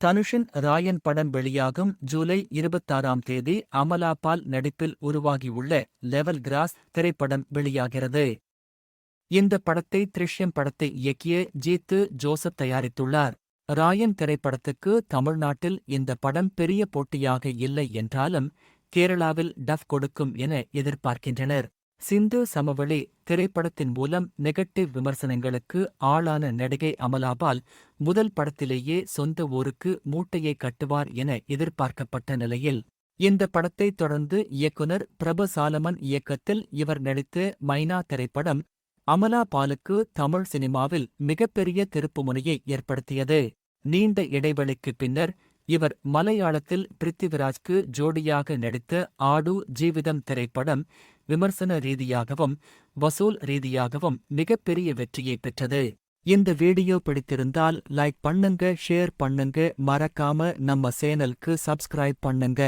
தனுஷின் ராயன் படம் வெளியாகும் ஜூலை இருபத்தாறாம் தேதி அமலா பால் நடிப்பில் உருவாகியுள்ள லெவல் கிராஸ் திரைப்படம் வெளியாகிறது. இந்த படத்தை த்ரிஷ்யம் படத்தை இயக்கிய ஜீத்து ஜோசப் தயாரித்துள்ளார். ராயன் திரைப்படத்துக்கு தமிழ்நாட்டில் இந்த படம் பெரிய போட்டியாக இல்லை என்றாலும் கேரளாவில் டஃப் கொடுக்கும் என எதிர்பார்க்கின்றனர். சிந்து சமவெளி திரைப்படத்தின் மூலம் நெகட்டிவ் விமர்சனங்களுக்கு ஆளான நடிகை அமலாபால் முதல் படத்திலேயே சொந்த ஊருக்கு மூட்டையை கட்டுவார் என எதிர்பார்க்கப்பட்ட நிலையில் இந்த படத்தை தொடர்ந்து இயக்குனர் பிரபு சாலமன் இயக்கத்தில் இவர் நடித்த மைனா திரைப்படம் அமலா பாலுக்கு தமிழ் சினிமாவில் மிகப்பெரிய திருப்புமுனையை ஏற்படுத்தியது. நீண்ட இடைவெளிக்குப் பின்னர் இவர் மலையாளத்தில் பிருத்திவிராஜ்க்கு ஜோடியாக நடித்த ஆடு ஜீவிதம் திரைப்படம் விமர்சன ரீதியாகவும் வசூல் ரீதியாகவும் மிகப்பெரிய வெற்றியை பெற்றது. இந்த வீடியோ பிடித்திருந்தால் லைக் பண்ணுங்க ஷேர் பண்ணுங்க மறக்காம நம்ம சேனலுக்கு சப்ஸ்கிரைப் பண்ணுங்க.